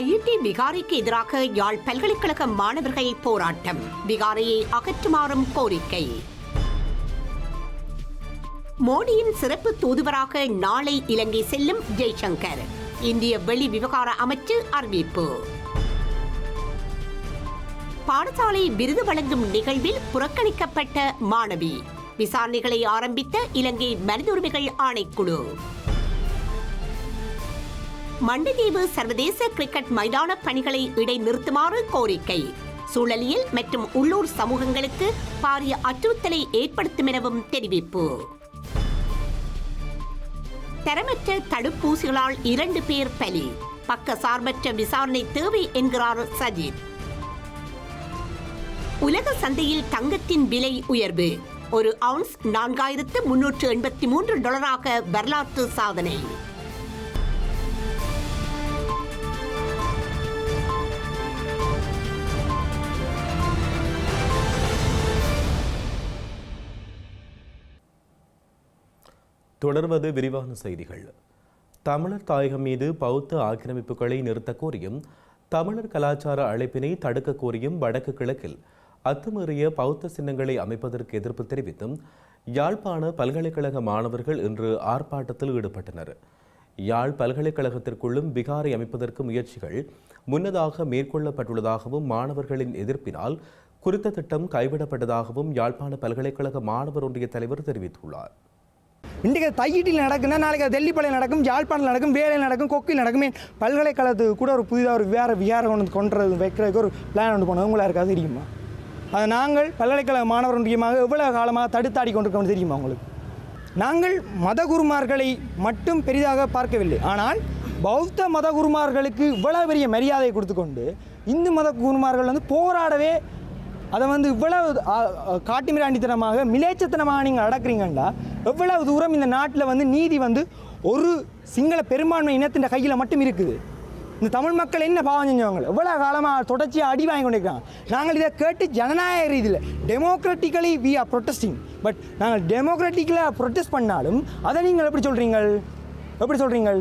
IIT பிகாரிக்கு எதிராக யாழ் பல்கலைக்கழக மாணவர்கள் போராட்டம். பிகாரியை அகற்றுமாறும் கோரிக்கை. மோடியின் சிறப்பு தூதுவராக நாளை இலங்கை செல்லும் ஜெய்சங்கர். இந்திய வெளி விவகார அமைச்சு அறிவிப்பு. பாடசாலை விருது வழங்கும் நிகழ்வில் புறக்கணிக்கப்பட்ட மாணவி. விசாரணைகளை ஆரம்பித்த இலங்கை மனித உரிமைகள் ஆணைக்குழு. மண்டதீவு சர்வதேச கிரிக்கெட் மைதான பணிகளை இடைநிறுத்துமாறு கோரிக்கை. சூழலியல் மற்றும் உள்ளூர் சமூகங்களுக்கு பாரிய அச்சுறுத்தலை ஏற்படுத்தும் எனவும் தெரிவிப்பு. தரமற்ற தடுப்பூசிகளால் இரண்டு பேர் பலி. பக்க சார்பற்ற விசாரணை தேவை என்கிறார் சஜித். உலக சந்தையில் தங்கத்தின் விலை உயர்வு. ஒரு அவுன்ஸ் நான்காயிரத்து முன்னூற்று எண்பத்தி மூன்று டாலராக வரலாற்று சாதனை. தொடர்வது விரிவான செய்திகள். தமிழர் தாயகம் மீது பௌத்த ஆக்கிரமிப்புகளை நிறுத்த கோரியும் தமிழர் கலாச்சார அழைப்பினை தடுக்க கோரியும் வடக்கு கிழக்கில் அத்துமீறிய பௌத்த சின்னங்களை அமைப்பதற்கு எதிர்ப்பு தெரிவித்தும் யாழ்ப்பாண பல்கலைக்கழக மாணவர்கள் இன்று ஆர்ப்பாட்டத்தில் ஈடுபட்டனர். யாழ் பல்கலைக்கழகத்திற்குள்ளும் விகாரை அமைப்பதற்கு முயற்சிகள் முன்னதாக மேற்கொள்ளப்பட்டுள்ளதாகவும் மாணவர்களின் எதிர்ப்பினால் குறித்த திட்டம் கைவிடப்பட்டதாகவும் யாழ்ப்பாண பல்கலைக்கழக மாணவர் ஒன்றிய தலைவர் தெரிவித்துள்ளார். இன்றைக்கு தையீட்டில் நடக்குன்னா நாளைக்கு அது தெல்லிப்பாளையம் நடக்கும் யாழ்ப்பாணம் நடக்கும் வேலையில் நடக்கும் கொக்கில் நடக்குமே பல்கலைக்கழகத்துக்கு கூட ஒரு புதிதாக ஒரு வேறு விகாரம் கொண்டு கொண்டுறது வைக்கிறதுக்கு ஒரு பிளான் ஒன்று போனோம். உங்களா இருக்காது தெரியுமா? அதை நாங்கள் பல்கலைக்கழக மாணவர் ஒன்றியமாக எவ்வளவு காலமாக தடுத்தாடி கொண்டிருக்கோம்னு தெரியுமா உங்களுக்கு? நாங்கள் மத குருமார்களை மட்டும் பெரிதாக பார்க்கவில்லை. ஆனால் பௌத்த மத குருமார்களுக்கு பெரிய மரியாதையை கொடுத்து கொண்டு இந்து மத குருமார்கள் வந்து போராடவே அதை வந்து இவ்வளவு காட்டு மிராண்டித்தனமாக மிலேச்சத்தனமாக நீங்கள் அடக்குறீங்கண்டா எவ்வளவு தூரம் இந்த நாட்டில் வந்து நீதி வந்து ஒரு சிங்கள பெரும்பான்மை இனத்தின் கையில் மட்டும் இருக்குது? இந்த தமிழ் மக்கள் என்ன பாவம் செஞ்சவங்க? எவ்வளோ காலமாக தொடர்ச்சியாக அடி வாங்கி கொண்டிருக்கிறாங்க? நாங்கள் இதை கேட்டு ஜனநாயக ரீதியில் democratically we are protesting but நாங்கள் டெமோக்ராட்டிக்கலாக ப்ரொட்டஸ்ட் பண்ணாலும் அதை நீங்கள் எப்படி சொல்கிறீங்கள் எப்படி சொல்கிறீங்கள்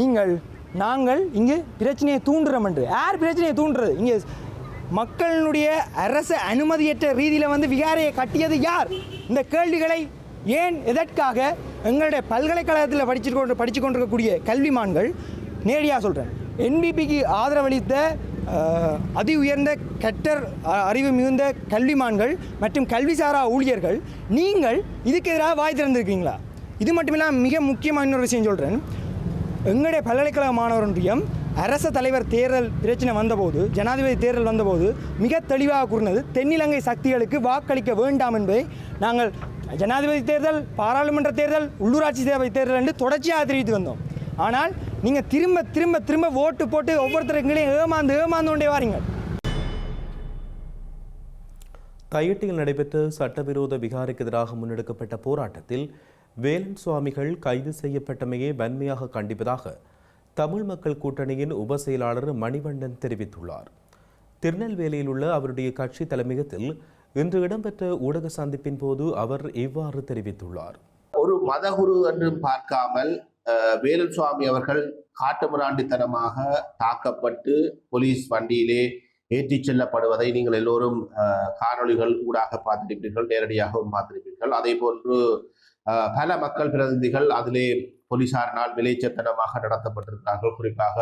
நீங்கள் நாங்கள் இங்கே பிரச்சனையை தூண்டுறோம் என்று. யார் பிரச்சனையை தூண்டுறது? இங்கே மக்களினுடைய அரசு அனுமதியற்ற ரீதியில் வந்து விகாரையை கட்டியது யார்? இந்த கேள்விகளை ஏன் எதற்காக எங்களுடைய பல்கலைக்கழகத்தில் படிச்சு கொண்டு படித்து கொண்டிருக்கக்கூடிய கல்விமான்கள் நேரடியாக சொல்கிறேன் என்பிபிக்கு ஆதரவளித்த அதி உயர்ந்த கெட்டர் அறிவு மிகுந்த கல்விமான்கள் மற்றும் கல்விசாரா ஊழியர்கள் நீங்கள் இதுக்கு எதிராக வாய் திறந்திருக்கீங்களா? இது மட்டுமில்லாமல் மிக முக்கியமான இன்னொரு விஷயம் சொல்கிறேன் எங்களுடைய பல்கலைக்கழக மாணவர் ஒன்றியம் அரச தலைவர் தேர்தல் பிரச்சனை வந்தபோது ஜனாதிபதி தேர்தல் வந்தபோது மிக தெளிவாக கூறினது தென்னிலங்கை சக்திகளுக்கு வாக்களிக்க வேண்டாம் என்பதை நாங்கள் ஜனாதிபதி தேர்தல் பாராளுமன்ற தேர்தல் உள்ளூராட்சி சேவை தேர்தல் என்று தொடர்ச்சியாக தெரிவித்து வந்தோம். ஆனால் நீங்கள் திரும்ப திரும்ப திரும்ப ஓட்டு போட்டு ஒவ்வொருத்தருங்களையும் ஏமாந்து ஏமாந்து கொண்டே வாரீங்க. கையெட்டியில் நடைபெற்ற சட்டவிரோத விகாருக்கு எதிராக முன்னெடுக்கப்பட்ட போராட்டத்தில் வேலன் சுவாமிகள் கைது செய்யப்பட்டமையை வன்மையாக கண்டிப்பதாக தமிழ் மக்கள் கூட்டணியின் உப செயலாளர் மணிவண்ணன் தெரிவித்துள்ளார். திருநெல்வேலியில் உள்ள அவருடைய கட்சி தலைமையகத்தில் இன்று இடம்பெற்ற ஊடக சந்திப்பின் போது அவர் இவ்வாறு தெரிவித்துள்ளார். ஒரு மதகுரு என்றும் பார்க்காமல் வேலுசுவாமி வேலன் சுவாமி அவர்கள் காட்டுமிராண்டித்தனமாக தாக்கப்பட்டு போலீஸ் வண்டியிலே ஏற்றிச் செல்லப்படுவதை நீங்கள் எல்லோரும் காணொலிகள் காணொளிகள் ஊடாக பார்த்திருப்பீர்கள் நேரடியாகவும் பார்த்திருப்பீர்கள். அதே போன்று பல மக்கள் பிரதிநிதிகள் அதிலே போலீசாரினால் விளைச்சத்தனமாக நடத்தப்பட்டிருக்கிறார்கள். குறிப்பாக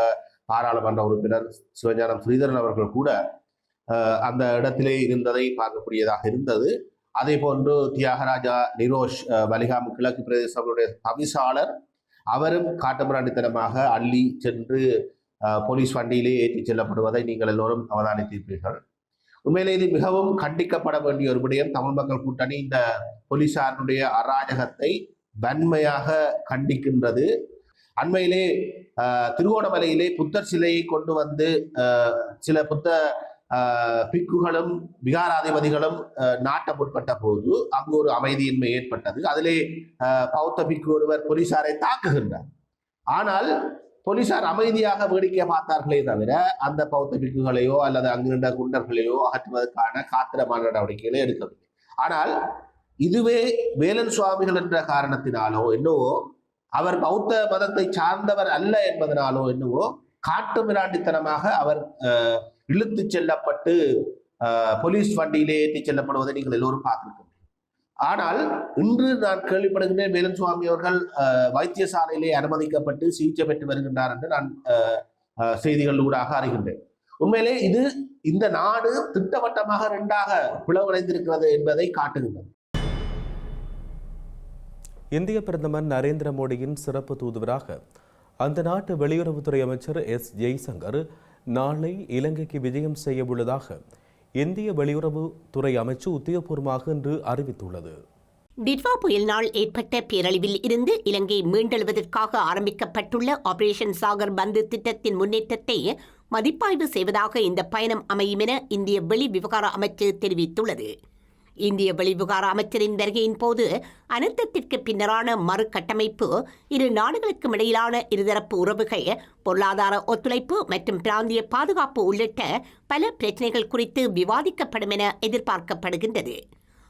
பாராளுமன்ற உறுப்பினர் சிவஞானம் ஸ்ரீதரன் அவர்கள் கூட அந்த இடத்திலே இருந்ததை பார்க்கக்கூடியதாக இருந்தது. அதே போன்று தியாகராஜா நிரோஷ் அஹ், வலிகாமு கிழக்கு பிரதேசங்களுடைய தவிசாளர் அவரும் காட்டுமிராண்டித்தனமாக அள்ளி சென்று போலீஸ் வண்டியிலே ஏற்றிச் செல்லப்படுவதை நீங்கள் எல்லோரும் அவதானித்திருப்பீர்கள். உண்மையிலே இது மிகவும் கண்டிக்கப்பட வேண்டிய ஒரு விடயம். தமிழ் மக்கள் கூட்டணி இந்த போலீசாருடைய அராஜகத்தை வன்மையாக கண்டிக்கின்றது. அண்மையிலே திருவோணமலையிலே புத்தர் சிலையை கொண்டு வந்து சில புத்த ஆஹ், பிக்குகளும் விகாராதிபதிகளும் நாட்ட முற்பட்ட போது அங்கு ஒரு அமைதியின்மை ஏற்பட்டது. அதிலே ஆஹ், பௌத்த பிக்கு ஒருவர் போலீசாரை தாக்குகின்றார். ஆனால் போலீசார் அமைதியாக வேடிக்கை பார்த்தார்களே தவிர அந்த பௌத்த பிக்குகளையோ அல்லது அங்கிருந்த குண்டர்களையோ அகற்றுவதற்கான காத்திரமான நடவடிக்கைகளை எடுக்கவில்லை. ஆனால் இதுவே வேலன் சுவாமிகள் என்ற காரணத்தினாலோ என்னவோ அவர் பௌத்த மதத்தை சார்ந்தவர் அல்ல என்பதனாலோ என்னவோ காட்டு மிராண்டித்தனமாக அவர் அஹ், இழுத்துச் செல்லப்பட்டு போலீஸ் வண்டியிலே ஏற்றி செல்லப்படுவதை நீங்கள் எல்லோரும் பார்த்துருக்க ஆனால் இன்று நான் கேள்விப்படுகின்றேன் வேலன் சுவாமி அவர்கள் அஹ், வைத்தியசாலையிலே அனுமதிக்கப்பட்டு சிகிச்சை பெற்று வருகின்றார் என்று நான் செய்திகள் ஊடாக அறிகின்றேன். உண்மையிலே இது இந்த நாடு திட்டவட்டமாக இரண்டாக பிளவடைந்திருக்கிறது என்பதை காட்டுகின்றது. இந்திய பிரதமர் நரேந்திர மோடியின் சிறப்பு தூதுவராக அந்த நாட்டு வெளியுறவுத்துறை அமைச்சர் எஸ். ஜெய்சங்கர் நாளை இலங்கைக்கு விஜயம் செய்ய உள்ளதாக இந்திய வெளியுறவுத்துறை அமைச்சு உத்தியோகபூர்வமாக இன்று அறிவித்துள்ளது. டிட்வா புயலினால் ஏற்பட்ட பேரழிவில் இருந்து இலங்கை மீண்டெழுவதற்காக ஆரம்பிக்கப்பட்டுள்ள ஆபரேஷன் சாகர் பந்து திட்டத்தின் முன்னேற்றத்தை மதிப்பாய்வு செய்வதாக இந்த பயணம் அமையும் என இந்திய வெளி விவகார அமைச்சு தெரிவித்துள்ளது. இந்திய வெளிவிகார அமைச்சரின் வருகையின் போது அனர்த்தத்திற்கு பின்னரான மறுகட்டமைப்பு இரு நாடுகளுக்கும் இடையிலான இருதரப்பு உறவுகள் பொருளாதார ஒத்துழைப்பு மற்றும் பிராந்திய பாதுகாப்பு உள்ளிட்ட பல பிரச்சினைகள் குறித்து விவாதிக்கப்படும் என எதிர்பார்க்கப்படுகின்றது.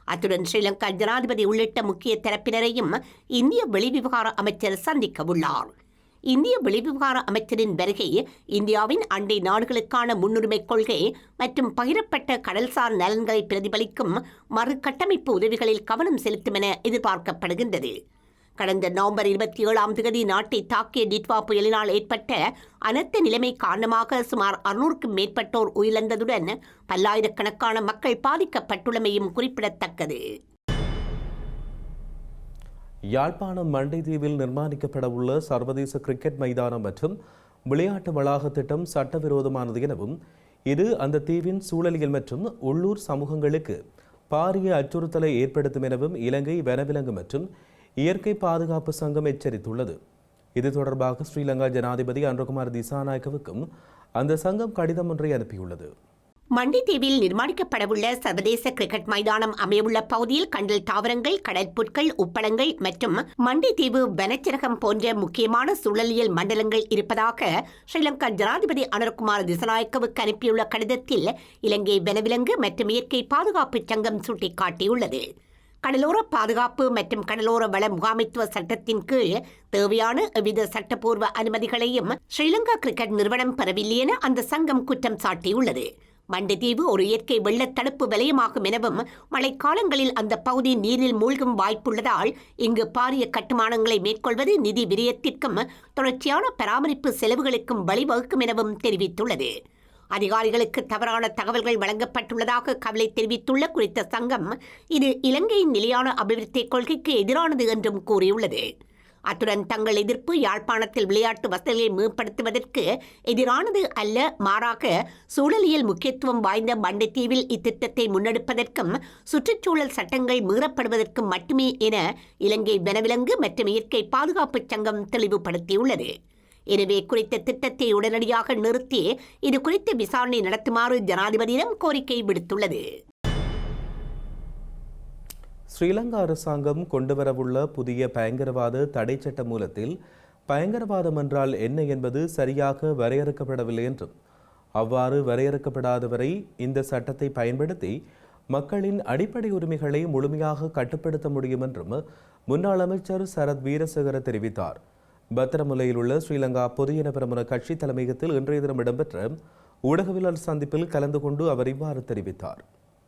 அத்துடன் ஸ்ரீலங்கா ஜனாதிபதி உள்ளிட்ட முக்கிய தரப்பினரையும் இந்திய வெளிவிவகார அமைச்சர் சந்திக்க உள்ளார். இந்திய வெளிவிவகார அமைச்சரின் வருகை இந்தியாவின் அண்டை நாடுகளுக்கான முன்னுரிமை கொள்கை மற்றும் பகிரப்பட்ட கடல்சார் நலன்களை பிரதிபலிக்கும் மறுகட்டமைப்பு உதவிகளில் கவனம் செலுத்தும் என எதிர்பார்க்கப்படுகின்றது. கடந்த நவம்பர் இருபத்தி ஏழாம் தேதி நாட்டை தாக்கிய டிட்வா புயலினால் ஏற்பட்ட அனர்த்த நிலைமை காரணமாக சுமார் அறுநூறுக்கும் மேற்பட்டோர் உயிரிழந்ததுடன் பல்லாயிரக்கணக்கான மக்கள் பாதிக்கப்பட்டுள்ளமையும் குறிப்பிடத்தக்கது. யாழ்ப்பாணம் மண்டைதீவில் நிர்மாணிக்கப்படவுள்ள சர்வதேச கிரிக்கெட் மைதானம் மற்றும் விளையாட்டு வளாக திட்டம் சட்டவிரோதமானது எனவும் இது அந்த தீவின் சூழலியல் மற்றும் உள்ளூர் சமூகங்களுக்கு பாரிய அச்சுறுத்தலை ஏற்படுத்தும் எனவும் இலங்கை வனவிலங்கு மற்றும் இயற்கை பாதுகாப்பு சங்கம் எச்சரித்துள்ளது. இது தொடர்பாக ஸ்ரீலங்கா ஜனாதிபதி அன்றகுமார் திசாநாயக்கவுக்கும் அந்த சங்கம் கடிதம் ஒன்றை அனுப்பியுள்ளது. மண்டித்தீவில் நிர்மாணிக்கப்படவுள்ள சர்வதேச கிரிக்கெட் மைதானம் அமையவுள்ள பகுதியில் கண்டல் தாவரங்கள் கடற்புற்கள் உப்பளங்கள் மற்றும் மண்டித்தீவு வனச்சரகம் போன்ற முக்கியமான சூழலியல் மண்டலங்கள் இருப்பதாக ஸ்ரீலங்கா ஜனாதிபதி அனுர்குமார் திசநாயக்கவுக்கு அனுப்பியுள்ள கடிதத்தில் இலங்கை வனவிலங்கு மற்றும் இயற்கை பாதுகாப்பு சங்கம் சுட்டிக்காட்டியுள்ளது. கடலோர பாதுகாப்பு மற்றும் கடலோர வள முகாமைத்துவ சட்டத்தின் கீழ் தேவையான எவ்வித சட்டப்பூர்வ அனுமதிகளையும் ஸ்ரீலங்கா கிரிக்கெட் நிறுவனம் பெறவில்லை என அந்த சங்கம் குற்றம் சாட்டியுள்ளது. மண்டதீவு ஒரு இயற்கை வெள்ளத் தடுப்பு வலயமாகும் எனவும் மழைக்காலங்களில் அந்த பகுதி நீரில் மூழ்கும் வாய்ப்புள்ளதால் இங்கு பாரிய கட்டுமானங்களை மேற்கொள்வது நிதி விரயத்திற்கும் தொடர்ச்சியான பராமரிப்பு செலவுகளுக்கும் வழிவகுக்கும் எனவும் தெரிவித்துள்ளது. அதிகாரிகளுக்கு தவறான தகவல்கள் வழங்கப்பட்டுள்ளதாக கவலை தெரிவித்துள்ள குறித்த சங்கம் இது இலங்கையின் நிலையான அபிவிருத்தி கொள்கைக்கு எதிரானது என்றும் கூறியுள்ளது. அத்துடன் தங்கள் எதிர்ப்பு யாழ்ப்பாணத்தில் விளையாட்டு வசதிகளை மேம்படுத்துவதற்கு எதிரானது அல்ல. மாறாக சூழலியல் முக்கியத்துவம் வாய்ந்த மண்டைத்தீவில் இத்திட்டத்தை முன்னெடுப்பதற்கும் சுற்றுச்சூழல் சட்டங்கள் மீறப்படுவதற்கும் மட்டுமே என இலங்கை வனவிலங்கு மற்றும் இயற்கை பாதுகாப்பு சங்கம் தெளிவுபடுத்தியுள்ளது. எனவே குறித்த திட்டத்தை உடனடியாக நிறுத்தி இது குறித்து விசாரணை நடத்துமாறு ஜனாதிபதியிடம் கோரிக்கை விடுத்துள்ளது. ஸ்ரீலங்கா அரசாங்கம் கொண்டுவரவுள்ள புதிய பயங்கரவாத தடை சட்ட மூலத்தில் பயங்கரவாதம் என்றால் என்ன என்பது சரியாக வரையறுக்கப்படவில்லை என்றும் அவ்வாறு வரையறுக்கப்படாதவரை இந்த சட்டத்தை பயன்படுத்தி மக்களின் அடிப்படை உரிமைகளை முழுமையாக கட்டுப்படுத்த முடியும் என்றும் முன்னாள் அமைச்சர் சரத் வீரசேகர தெரிவித்தார். பத்திரமுலையில் உள்ள ஸ்ரீலங்கா பொதுஜன பிரமுன கட்சி தலைமையகத்தில் இன்றைய தினம் இடம்பெற்ற ஊடகவியலாளர் சந்திப்பில் கலந்து கொண்டு அவர் இவ்வாறு தெரிவித்தார்.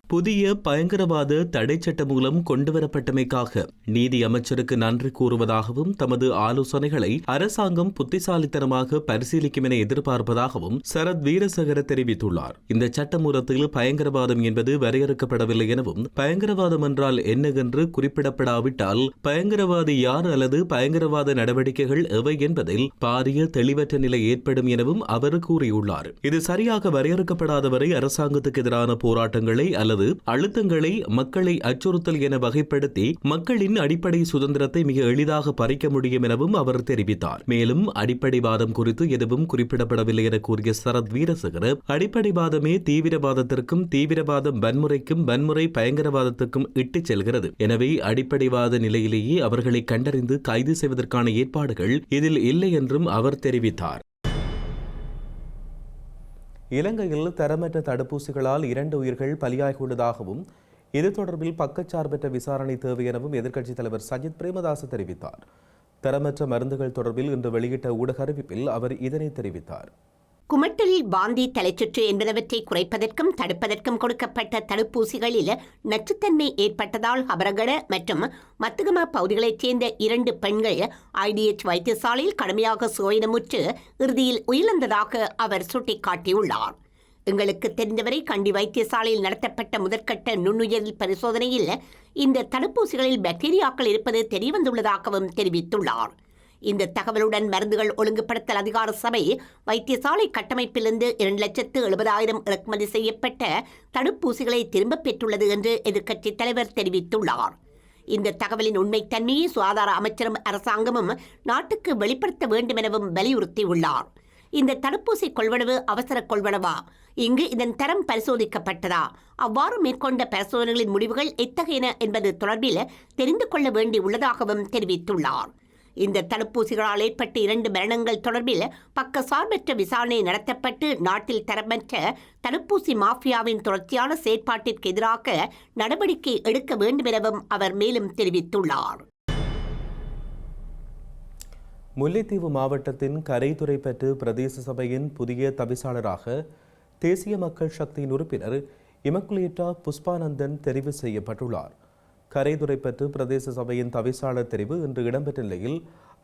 புதிய பயங்கரவாத தடை சட்ட மூலம் கொண்டுவரப்பட்டமைக்காக நீதி அமைச்சருக்கு நன்றி கூறுவதாகவும் தமது ஆலோசனைகளை அரசாங்கம் புத்திசாலித்தனமாக பரிசீலிக்கும் என எதிர்பார்ப்பதாகவும் சரத் வீரசகர தெரிவித்துள்ளார். இந்த சட்டமூலத்தில் பயங்கரவாதம் என்பது வரையறுக்கப்படவில்லை எனவும் பயங்கரவாதம் என்றால் என்ன என்று குறிப்பிடப்படாவிட்டால் பயங்கரவாதி யார் அல்லது பயங்கரவாத நடவடிக்கைகள் எவை என்பதில் பாரிய தெளிவற்ற நிலை ஏற்படும் எனவும் அவர் கூறியுள்ளார். இது சரியாக வரையறுக்கப்படாதவரை அரசாங்கத்துக்கு எதிரான போராட்டங்களை அல்லது அல்லது அழுத்தங்களை மக்களை அச்சுறுத்தல் என வகைப்படுத்தி மக்களின் அடிப்படை சுதந்திரத்தை மிக எளிதாக பறிக்க முடியும் எனவும் அவர் தெரிவித்தார். மேலும் அடிப்படைவாதம் குறித்து எதுவும் குறிப்பிடப்படவில்லை என கூறிய சரத் வீரசேகர அடிப்படைவாதமே தீவிரவாதத்திற்கும் தீவிரவாதம் வன்முறைக்கும் வன்முறை பயங்கரவாதத்துக்கும் இட்டுச் செல்கிறது. எனவே அடிப்படைவாத நிலையிலேயே அவர்களை கண்டறிந்து கைது செய்வதற்கான ஏற்பாடுகள் இதில் இல்லை என்றும் அவர் தெரிவித்தார். இலங்கையில் தரமற்ற தடுப்பூசிகளால் இரண்டு உயிர்கள் பலியாகியுள்ளதாகவும் இது தொடர்பில் பக்கச்சார்பற்ற விசாரணை தேவை எனவும் எதிர்க்கட்சித் தலைவர் சஜித் பிரேமதாச தெரிவித்தார். தரமற்ற மருந்துகள் தொடர்பில் இன்று வெளியிட்ட ஊடக அறிவிப்பில் அவர் இதனை தெரிவித்தார். குமட்டலில் பாந்தி தலைச்சுற்று என்பனவற்றை குறைப்பதற்கும் தடுப்பதற்கும் கொடுக்கப்பட்ட தடுப்பூசிகளில் நச்சுத்தன்மை ஏற்பட்டதால் ஹபரகட மற்றும் மத்துகம பகுதிகளைச் சேர்ந்த இரண்டு பெண்கள் ஐடிஎச் வைத்தியசாலையில் கடுமையாக சோதனமுற்று இறுதியில் உயிரிழந்ததாக அவர் சுட்டிக்காட்டியுள்ளார். எங்களுக்கு தெரிந்தவரை கண்டி வைத்தியசாலையில் நடத்தப்பட்ட முதற்கட்ட நுண்ணுயிர் பரிசோதனையில் இந்த தடுப்பூசிகளில் பாக்டீரியாக்கள் இருப்பது தெரியவந்துள்ளதாகவும் தெரிவித்துள்ளார். இந்த தகவலுடன் மருந்துகள் ஒழுங்குபடுத்தல் அதிகார சபை வைத்தியசாலை கட்டமைப்பிலிருந்து இரண்டு லட்சத்து எழுபதாயிரம் இறக்குமதி செய்யப்பட்ட தடுப்பூசிகளை திரும்பப் பெற்றுள்ளது என்று எதிர்க்கட்சித் தலைவர் தெரிவித்துள்ளார். இந்த தகவலின் உண்மைத்தன்மையை சுகாதார அமைச்சரும் அரசாங்கமும் நாட்டுக்கு வெளிப்படுத்த வேண்டும் எனவும் வலியுறுத்தியுள்ளார். இந்த தடுப்பூசி கொள்வனவு அவசர கொள்வனவா? இங்கு இதன் தரம் பரிசோதிக்கப்பட்டதா? அவ்வாறு மேற்கொண்ட பரிசோதனைகளின் முடிவுகள் எத்தகையன என்பது தொடர்பில் தெரிந்து கொள்ள வேண்டியுள்ளதாகவும் தெரிவித்துள்ளார். இந்த தடுப்பூசிகளால் ஏற்பட்ட இரண்டு மரணங்கள் தொடர்பில் பக்கசார்பற்ற விசாரணை நடத்தப்பட்டு நாட்டில் தரமற்ற தடுப்பூசி மாஃபியாவின் தொடர்ச்சியான செயற்பாட்டிற்கு எதிராக நடவடிக்கை எடுக்க வேண்டும் எனவும் அவர் மேலும் தெரிவித்துள்ளார். முல்லைத்தீவு மாவட்டத்தின் கரைதுறைப்பற்று பிரதேச சபையின் புதிய தவிசாளராக தேசிய மக்கள் சக்தியின் உறுப்பினர் இமக்குலேட்டா புஷ்பானந்தன் தெரிவு செய்யப்பட்டுள்ளார். கரைதுறைப்பற்று பிரதேச சபையின் தவிசாளர் தெரிவு இன்று இடம்பெற்ற நிலையில்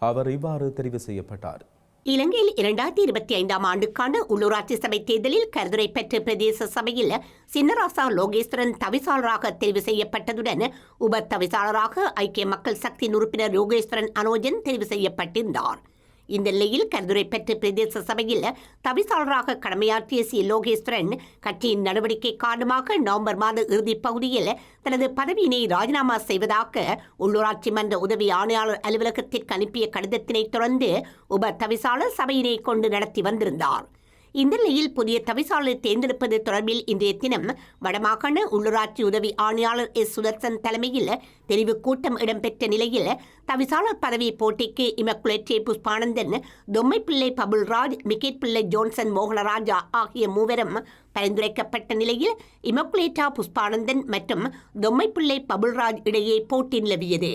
அவர் இவ்வாறு தெரிவு செய்யப்பட்டார். இலங்கையில் இரண்டாயிரத்தி இருபத்தி ஐந்தாம் ஆண்டுக்கான உள்ளூராட்சி சபை தேர்தலில் கருதுரை பெற்ற பிரதேச சபையில் சின்னராசா லோகேஸ்வரன் தவிசாளராக தெரிவு செய்யப்பட்டதுடன் உப தவிசாளராக ஐக்கிய மக்கள் சக்தியின் உறுப்பினர் யோகேஸ்வரன் அனோஜன் தெரிவு செய்யப்பட்டிருந்தார். இந்த நிலையில் கருதுரை பெற்ற பிரதேச சபையில் தவிசாளராக கடமையாற்றிய சி லோகேஸ்வரன் கட்சியின் நடவடிக்கை காரணமாக நவம்பர் மாத இறுதிப் பகுதியில் தனது பதவியினை ராஜினாமா செய்வதாக உள்ளூராட்சி மன்ற உதவி ஆணையாளர் அலுவலகத்திற்கு அனுப்பிய கடிதத்தினை தொடர்ந்து உப தவிசாளர் சபையினை கொண்டு நடத்தி வந்திருந்தார். இந்த நிலையில் புதிய தவிசாளர் தேர்ந்தெடுப்பது தொடர்பில் இன்றைய தினம் வடமாகாண உள்ளூராட்சி உதவி ஆணையாளர் எஸ். சுதர்சன் தலைமையில் தெரிவு கூட்டம் இடம்பெற்ற நிலையில் தவிசாளர் பதவி போட்டிக்கு இமக்குலேட் புஷ்பானந்தன் தொம்மைப்பிள்ளை பபுல்ராஜ் மிக்கெட் பிள்ளை ஜோன்சன் மோகனராஜா ஆகிய மூவரும் பரிந்துரைக்கப்பட்ட நிலையில் இமக்குலேட்டா புஷ்பானந்தன் மற்றும் தொம்மைப்பிள்ளை பபுல்ராஜ் இடையே போட்டி நிலவியது.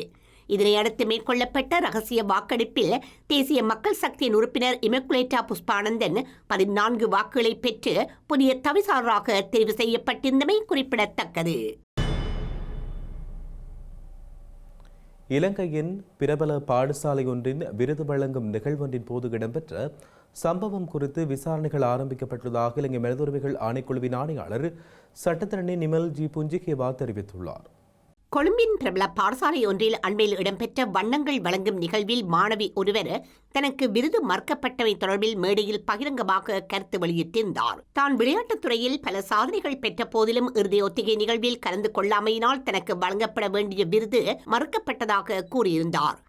இதனை அடுத்து மேற்கொள்ளப்பட்ட ரகசிய வாக்கெடுப்பில் தேசிய மக்கள் சக்தியின் உறுப்பினர் இமக்குலேட்டா புஷ்பானந்தன் பதினான்கு வாக்குகளை பெற்று புதிய தவிசாளராக தெரிவு செய்யப்பட்டிருந்தமை குறிப்பிடத்தக்கது. இலங்கையின் பிரபல பாடசாலை ஒன்றின் விருது வழங்கும் நிகழ்வொன்றின் போது இடம்பெற்ற சம்பவம் குறித்து விசாரணைகள் ஆரம்பிக்கப்பட்டுள்ளதாக இலங்கை மனிதுரிமைகள் ஆணைக்குழுவின் ஆணையாளர் சட்டத்தரணி நிமல் ஜி புஞ்சிகேவா தெரிவித்துள்ளார். கொழும்பின் பிரபல பாடசாலை ஒன்றில் அண்மையில் இடம்பெற்ற வண்ணங்கள் வழங்கும் நிகழ்வில் மாணவி ஒருவர் தனக்கு விருது மறுக்கப்பட்டவை தொடர்பில் மேடையில் பகிரங்கமாக கருத்து வெளியிட்டிருந்தார். தான் விளையாட்டுத் துறையில் பல சாதனைகள் பெற்ற போதிலும் இறுதி ஒத்திகை நிகழ்வில் கலந்து கொள்ளாமையினால் தனக்கு வழங்கப்பட வேண்டிய விருது மறுக்கப்பட்டதாக கூறியிருந்தார்.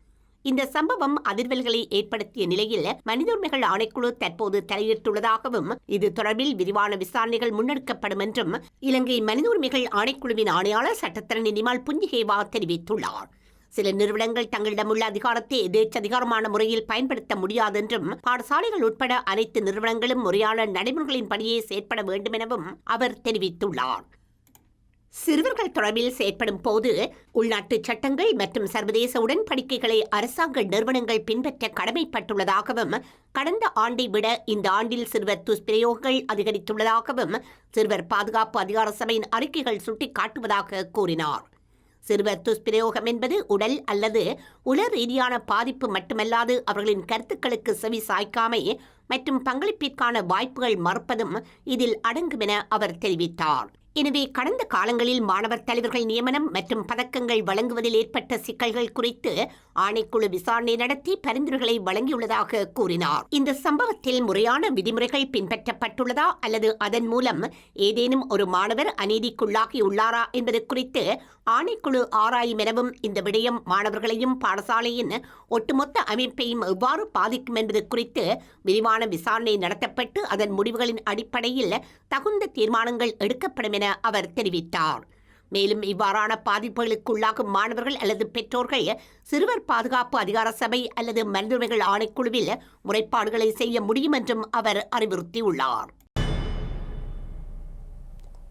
இந்த சம்பவம் அதிர்வல்களை ஏற்படுத்திய நிலையில் மனித உரிமைகள் ஆணைக்குழு தற்போது தலையிட்டுள்ளதாகவும் இது தொடர்பில் விரிவான விசாரணைகள் முன்னெடுக்கப்படும் என்றும் இலங்கை மனித உரிமைகள் ஆணைக்குழுவின் ஆணையாளர் சட்டத்தரணி நிமால் புஞ்சிகேவா தெரிவித்துள்ளார். சில நிறுவனங்கள் தங்களிடமுள்ள அதிகாரத்தை எதேச்சதிகாரமான முறையில் பயன்படுத்த முடியாதென்றும் பாடசாலைகள் உட்பட அனைத்து நிறுவனங்களும் முறையான நடைமுறைகளின்படியே செயற்பட வேண்டும் எனவும் அவர் தெரிவித்துள்ளார். சிறுவர்கள் தொடர்பில் செயற்படும் போது உள்நாட்டு சட்டங்கள் மற்றும் சர்வதேச உடன்படிக்கைகளை அரசாங்க நிறுவனங்கள் பின்பற்ற கடமைப்பட்டுள்ளதாகவும் கடந்த ஆண்டை விட இந்த ஆண்டில் சிறுவர் துஷ்பிரயோகங்கள் அதிகரித்துள்ளதாகவும் சிறுவர் பாதுகாப்பு அதிகார சபையின் அறிக்கைகள் சுட்டிக்காட்டுவதாக கூறினார். சிறுவர் துஷ்பிரயோகம் என்பது உடல் அல்லது உள ரீதியான பாதிப்பு மட்டுமல்லாது அவர்களின் கருத்துக்களுக்கு செவி சாய்க்காமை மற்றும் பங்களிப்பிற்கான வாய்ப்புகள் மறுப்பதும் இதில் அடங்கும் என அவர் தெரிவித்தார். எனவே கடந்த காலங்களில் மாணவர் தலைவர்கள் நியமனம் மற்றும் பதக்கங்கள் வழங்குவதில் ஏற்பட்ட சிக்கல்கள் குறித்து ஆணைக்குழு விசாரணை நடத்தி பரிந்துரைகளை வழங்கியுள்ளதாக கூறினார். இந்த சம்பவத்தில் முறையான விதிமுறைகள் பின்பற்றப்பட்டுள்ளதா அல்லது அதன் மூலம் ஏதேனும் ஒரு மாணவர் அநீதிக்குள்ளாகியுள்ளாரா என்பது குறித்து ஆணைக்குழு ஆராயும் எனவும் இந்த விடயம் மாணவர்களையும் பாடசாலையின் ஒட்டுமொத்த அமைப்பையும் எவ்வாறு பாதிக்கும் என்பது குறித்து விரிவான விசாரணை நடத்தப்பட்டு அதன் முடிவுகளின் அடிப்படையில் தகுந்த தீர்மானங்கள் எடுக்கப்படும் என என அவர் தெரிவித்தார். மேலும் இவ்வாறான பாதிப்புகளுக்குள்ளாகும் மாணவர்கள் அல்லது பெற்றோர்கள் சிறுவர் பாதுகாப்பு அதிகார சபை அல்லது மனிதுரிமைகள் ஆணைக்குழுவில் முறைப்பாடுகளை செய்ய முடியும் என்றும் அவர் அறிவுறுத்தியுள்ளார்.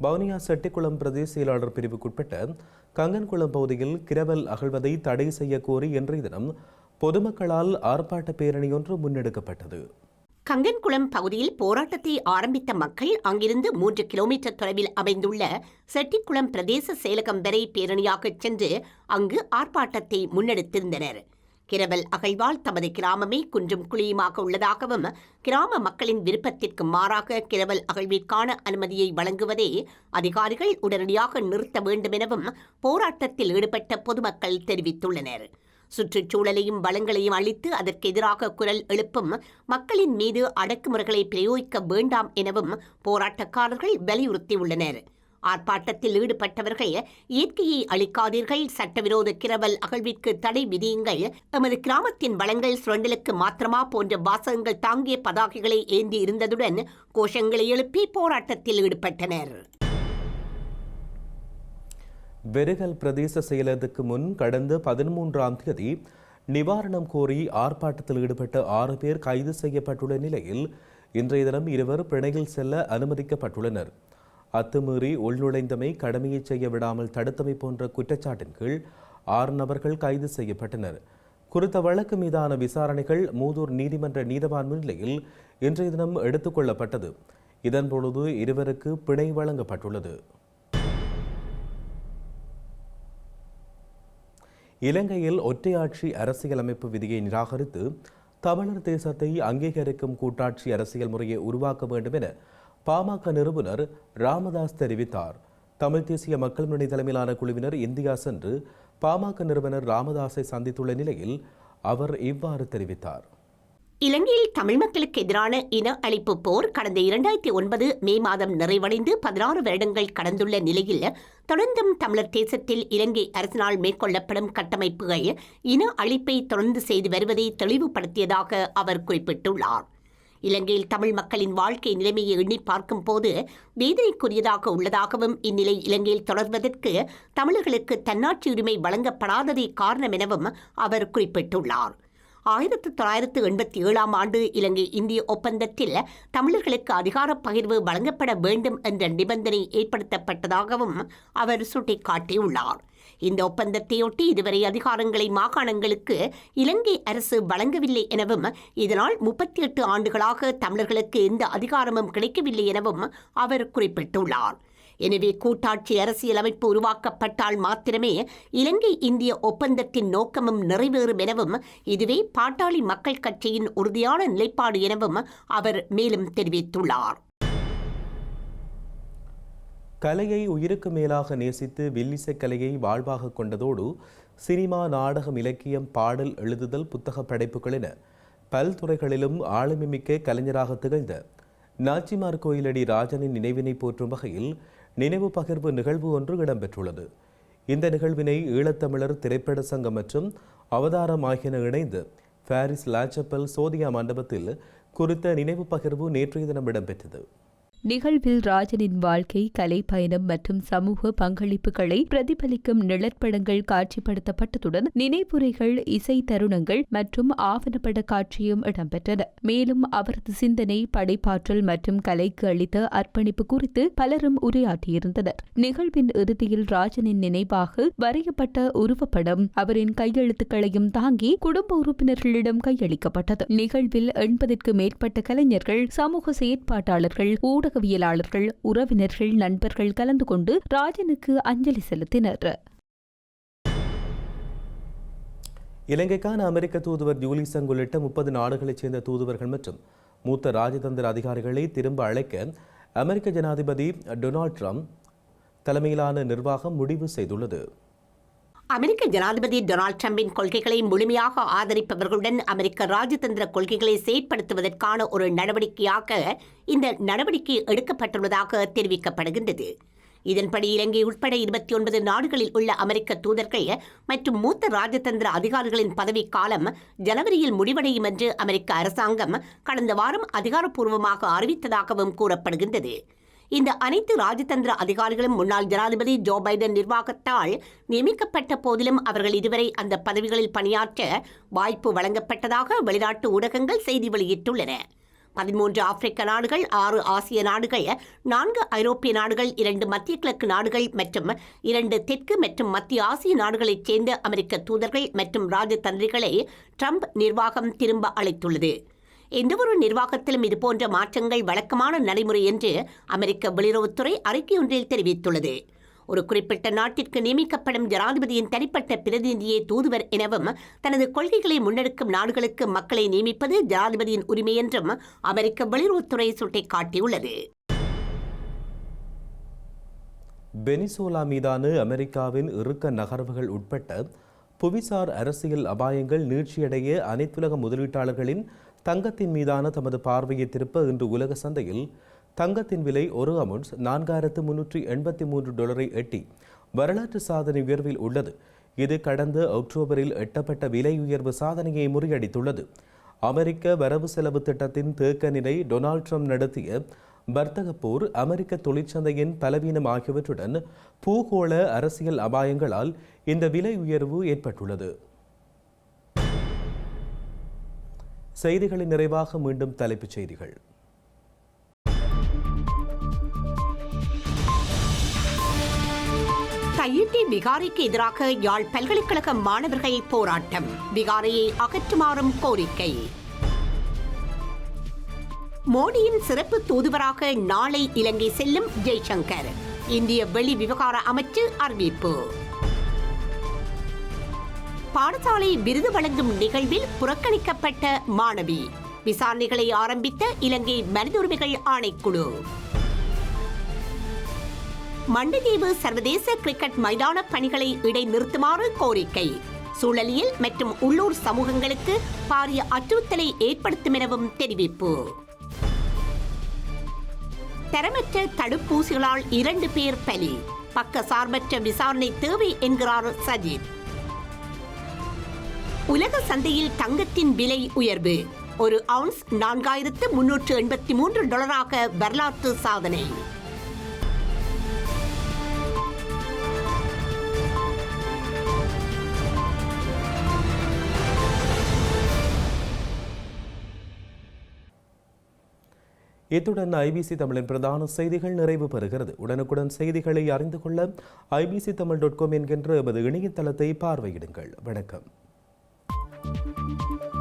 வவுனியா செட்டிக்குளம் பிரதேச செயலாளர் பிரிவுக்குட்பட்ட கங்கன்குளம் பகுதியில் கிரவல் அகழ்வதை தடை செய்யக்கோரி இன்றைய தினம் பொதுமக்களால் ஆர்ப்பாட்ட பேரணி ஒன்று முன்னெடுக்கப்பட்டது. கங்கன்குளம் பகுதியில் போராட்டத்தை ஆரம்பித்த மக்கள் அங்கிருந்து மூன்று கிலோமீட்டர் தொலைவில் அமைந்துள்ள செட்டிக்குளம் பிரதேச செயலகம் வரை பேரணியாகச் சென்று அங்கு ஆர்ப்பாட்டத்தை முன்னெடுத்திருந்தனர். கிரவல் அகழ்வால் தமது கிராமமே குன்றும் குழியுமாக உள்ளதாகவும் கிராம மக்களின் விருப்பத்திற்கு மாறாக கிரவல் அகழ்விற்கான அனுமதியை வழங்குவதே அதிகாரிகள் உடனடியாக நிறுத்த வேண்டும் எனவும் போராட்டத்தில் ஈடுபட்ட பொதுமக்கள் தெரிவித்துள்ளனர். சுற்றுச்சூழலையும் வளங்களையும் அழித்து அதற்கு எதிராக குரல் எழுப்பும் மக்களின் மீது அடக்குமுறைகளை பிரயோகிக்க வேண்டாம் எனவும் போராட்டக்காரர்கள் வலியுறுத்தியுள்ளனர். ஆர்ப்பாட்டத்தில் ஈடுபட்டவர்கள் இயற்கையை அழிக்காதீர்கள் சட்டவிரோத கிரவல் அகழ்விற்கு தடை விதியுங்கள் எமது கிராமத்தின் வளங்கள் சுரண்டலுக்கு மாத்திரமா போன்ற வாசகங்கள் தாங்கிய பதாகைகளை ஏந்தி இருந்ததுடன் கோஷங்களை எழுப்பி போராட்டத்தில் ஈடுபட்டனர். வெறுகல் பிரதேச செயலகத்துக்கு முன் கடந்த பதிமூன்றாம் தேதி நிவாரணம் கோரி ஆர்ப்பாட்டத்தில் ஈடுபட்ட ஆறு பேர் கைது செய்யப்பட்டுள்ள நிலையில் இன்றைய தினம் இருவர் பிணையில் செல்ல அனுமதிக்கப்பட்டுள்ளனர். அத்துமீறி உள்நுழைந்தமை கடமையை செய்ய விடாமல் தடுத்தமை போன்ற குற்றச்சாட்டின் கீழ் ஆறு நபர்கள் கைது செய்யப்பட்டனர். குறித்த வழக்கு மீதான விசாரணைகள் மூதூர் நீதிமன்ற நீதவான் முன்னிலையில் இன்றைய தினம் எடுத்துக்கொள்ளப்பட்டது இதன்பொழுது இருவருக்கு பிணை வழங்கப்பட்டுள்ளது. இலங்கையில் ஒற்றையாட்சி அரசியலமைப்பு விதியை நிராகரித்து தமிழர் தேசத்தை அங்கீகரிக்கும் கூட்டாட்சி அரசியல் முறையை உருவாக்க வேண்டும் என பாமக நிறுவனர் ராமதாஸ் தெரிவித்தார். தமிழ் தேசிய மக்கள் முன்னணி தலைமையிலான குழுவினர் இந்தியா சென்று பாமக நிறுவனர் ராமதாஸை சந்தித்துள்ள நிலையில் அவர் இவ்வாறு தெரிவித்தார். இலங்கையில் தமிழ் மக்களுக்கு எதிரான இன அழிப்பு போர் கடந்த இரண்டாயிரத்தி ஒன்பது மே மாதம் நிறைவடைந்து பதினாறு வருடங்கள் கடந்துள்ள நிலையில் தொடர்ந்தும் தமிழர் தேசத்தில் இலங்கை அரசினால் மேற்கொள்ளப்படும் கட்டமைப்புகள் இன அழிப்பை தொடர்ந்து செய்து வருவதை தெளிவுபடுத்தியதாக அவர் குறிப்பிட்டுள்ளார். இலங்கையில் தமிழ் மக்களின் வாழ்க்கை நிலைமையை எண்ணி பார்க்கும் போது வேதனைக்குரியதாக உள்ளதாகவும் இந்நிலை இலங்கையில் தொடர்வதற்கு தமிழர்களுக்கு தன்னாட்சி உரிமை வழங்கப்படாததே காரணம் எனவும் அவர் குறிப்பிட்டுள்ளார். ஆயிரத்து தொள்ளாயிரத்து எண்பத்தி ஏழாம் ஆண்டு இலங்கை இந்திய ஒப்பந்தத்தில் தமிழர்களுக்கு அதிகாரப் பகிர்வு வழங்கப்பட வேண்டும் என்ற நிபந்தனை ஏற்படுத்தப்பட்டதாகவும் அவர் சுட்டிக்காட்டியுள்ளார். இந்த ஒப்பந்தத்தையொட்டி இதுவரை அதிகாரங்களை மாகாணங்களுக்கு இலங்கை அரசு வழங்கவில்லை எனவும் இதனால் முப்பத்தி எட்டு ஆண்டுகளாக தமிழர்களுக்கு எந்த அதிகாரமும் கிடைக்கவில்லை எனவும் அவர் குறிப்பிட்டுள்ளார். எனவே கூட்டாட்சி அரசியலமைப்பு உருவாக்கப்பட்டால் மாத்திரமே இலங்கை இந்திய ஒப்பந்தத்தின் நோக்கமும் நிறைவேறும் எனவும் இதுவே பாட்டாளி மக்கள் கட்சியின் உறுதியான நிலைப்பாடு எனவும் அவர் மேலும் தெரிவித்துள்ளார். கலையை உயிருக்கு மேலாக நேசித்து வில்லிசை கலையை வாழ்வாக கொண்டதோடு சினிமா நாடகம் இலக்கியம் பாடல் எழுதுதல் புத்தக படைப்புகள் என பல்துறைகளிலும் ஆளுமைமிக்க கலைஞராக திகழ்ந்த நாச்சிமார் கோயிலடி ராஜனின் நினைவினை போற்றும் வகையில் நினைவு பகிர்வு நிகழ்வு ஒன்று இடம்பெற்றுள்ளது. இந்த நிகழ்வினை ஈழத்தமிழர் திரைப்பட சங்கம் மற்றும் அவதாரம் ஆகியன இணைந்து பாரிஸ் லாச்சப்பல் சோதியா மண்டபத்தில் குறித்த நினைவு பகிர்வு நேற்றைய தினம் இடம்பெற்றது. நிகழ்வில் ராஜனின் வாழ்க்கை கலை பயணம் மற்றும் சமூக பங்களிப்புகளை பிரதிபலிக்கும் நிழற்படங்கள் காட்சிப்படுத்தப்பட்டதுடன் நினைவுரைகள் இசை தருணங்கள் மற்றும் ஆவணப்பட காட்சியும் இடம்பெற்றன. மேலும் அவரது சிந்தனை படைப்பாற்றல் மற்றும் கலைக்கு அளித்த அர்ப்பணிப்பு குறித்து பலரும் உரையாற்றியிருந்தனர். நிகழ்வின் இறுதியில் ராஜனின் நினைவாக வரையப்பட்ட உருவப்படம் அவரின் கையெழுத்துக்களையும் தாங்கி குடும்ப உறுப்பினர்களிடம் கையளிக்கப்பட்டது. நிகழ்வில் எண்பதற்கு மேற்பட்ட கலைஞர்கள் சமூக செயற்பாட்டாளர்கள் ஊடக ஊடகவியலாளர்கள் உறவினர்கள் நண்பர்கள் கலந்து கொண்டு ராஜனுக்கு அஞ்சலி செலுத்தினர். இலங்கைக்கான அமெரிக்க தூதுவர் ஜூலி சங் உள்ளிட்ட முப்பது நாடுகளைச் சேர்ந்த தூதுவர்கள் மற்றும் மூத்த ராஜதந்திர அதிகாரிகளை திரும்ப அழைக்க அமெரிக்க ஜனாதிபதி டொனால்ட் ட்ரம்ப் தலைமையிலான நிர்வாகம் முடிவு செய்துள்ளது. அமெரிக்க ஜனாதிபதி டொனால்ட் ட்ரம்பின் கொள்கைகளை முழுமையாக ஆதரிப்பவர்களுடன் அமெரிக்க ராஜதந்திர கொள்கைகளை செயற்படுத்துவதற்கான ஒரு நடவடிக்கையாக இந்த நடவடிக்கை எடுக்கப்பட்டுள்ளதாக தெரிவிக்கப்படுகின்றது. இதன்படி இலங்கை உட்பட இருபத்தி ஒன்பது நாடுகளில் உள்ள அமெரிக்க தூதர்கள் மற்றும் மூத்த ராஜதந்திர அதிகாரிகளின் பதவிக்காலம் ஜனவரியில் முடிவடையும் என்று அமெரிக்க அரசாங்கம் கடந்த வாரம் அதிகாரப்பூர்வமாக அறிவித்ததாகவும் கூறப்படுகின்றது. இந்த அனைத்து ராஜதந்திர அதிகாரிகளும் முன்னாள் ஜனாதிபதி ஜோ பைடன் நிர்வாகத்தால் நியமிக்கப்பட்ட போதிலும் அவர்கள் இதுவரை அந்த பதவிகளில் பணியாற்ற வாய்ப்பு வழங்கப்பட்டதாக வெளிநாட்டு ஊடகங்கள் செய்தி வெளியிட்டுள்ளன. பதிமூன்று ஆப்பிரிக்க நாடுகள் ஆறு ஆசிய நாடுகள் நான்கு ஐரோப்பிய நாடுகள் இரண்டு மத்திய கிழக்கு நாடுகள் மற்றும் இரண்டு தெற்கு மற்றும் மத்திய ஆசிய நாடுகளைச் சேர்ந்த அமெரிக்க தூதர்கள் மற்றும் ராஜதந்திரிகளை ட்ரம்ப் நிர்வாகம் திரும்ப அழைத்துள்ளது. எந்தவொரு நிர்வாகத்திலும் இதுபோன்ற மாற்றங்கள் வழக்கமான நடைமுறை என்று அமெரிக்க வெளியுறவுத்துறை அறிக்கையொன்றில் தெரிவித்துள்ளது. ஒரு குறிப்பிட்ட நாட்டிற்கு நியமிக்கப்படும் ஜனாதிபதியின் தனிப்பட்ட பிரதிநிதியே தூதுவர் எனவும் தனது கொள்கைகளை முன்னெடுக்கும் நாடுகளுக்கு மக்களை நியமிப்பது ஜனாதிபதியின் உரிமை என்றும் அமெரிக்க வெளியுறவுத்துறை சுட்டிக்காட்டியுள்ளது. வெனிசோலா மீதான அமெரிக்காவின் இறுக்க நகர்வுகள் உட்பட்ட புவிசார் அரசியல் அபாயங்கள் நீட்சியடைய அனைத்துலக முதலீட்டாளர்களின் தங்கத்தின் மீதான தமது பார்வையை திருப்ப இன்று உலக சந்தையில் தங்கத்தின் விலை ஒரு அவுன்ஸ் நான்காயிரத்து முன்னூற்றி எண்பத்தி மூன்று டாலரை எட்டி வரலாற்று சாதனை உயர்வில் உள்ளது. இது கடந்த அக்டோபரில் எட்டப்பட்ட விலை உயர்வு சாதனையை முறியடித்துள்ளது. அமெரிக்க வரவு செலவு திட்டத்தின் தேக்க நிலை டொனால்ட் ட்ரம்ப் நடத்திய வர்த்தக போர் அமெரிக்க தொழிற்சந்தையின் பலவீனம் ஆகியவற்றுடன் பூகோள அரசியல் அபாயங்களால் இந்த விலை உயர்வு ஏற்பட்டுள்ளது. செய்திகளின் நிறைவாக மீண்டும் தலைப்புச் செய்திகள். கையிட்டி விகாரிக்கு எதிராக யாழ் பல்கலைக்கழக மாணவர்கள் போராட்டம். விகாரியை அகற்றுமாறும் கோரிக்கை. மோடியின் சிறப்பு தூதுவராக நாளை இலங்கை செல்லும் ஜெய்சங்கர். இந்திய வெளி விவகார அமைச்சு அறிவிப்பு. பாடசாலை விருது வழங்கும் நிகழ்வில் புறக்கணிக்கப்பட்ட மாணவி. விசாரணைகளை ஆரம்பித்த இலங்கை மனித உரிமைகள் ஆணைக்குழு. மண்டதீவு சர்வதேச கிரிக்கெட் மைதான பணிகளை இடைநிறுத்துமாறு கோரிக்கை. சூழலியல் மற்றும் உள்ளூர் சமூகங்களுக்கு பாரிய அச்சுறுத்தலை ஏற்படுத்தும் எனவும் தெரிவிப்பு. தரமற்ற தடுப்பூசிகளால் இரண்டு பேர் பலி. பக்க சார்பற்ற விசாரணை தேவை என்கிறார் சஜித். உலக சந்தையில் தங்கத்தின் விலை உயர்வு. ஒரு அவுன்ஸ் நான்காயிரத்து முன்னூற்று எண்பத்தி மூன்று டாலராக வரலாற்று சாதனை. இத்துடன் ஐபிசி தமிழின் பிரதான செய்திகள் நிறைவு பெறுகிறது. உடனுக்குடன் செய்திகளை அறிந்து கொள்ள ஐபிசி தமிழ் டாட் காம் என்கின்ற எமது இணையதளத்தை பார்வையிடுங்கள். வணக்கம். Thank you.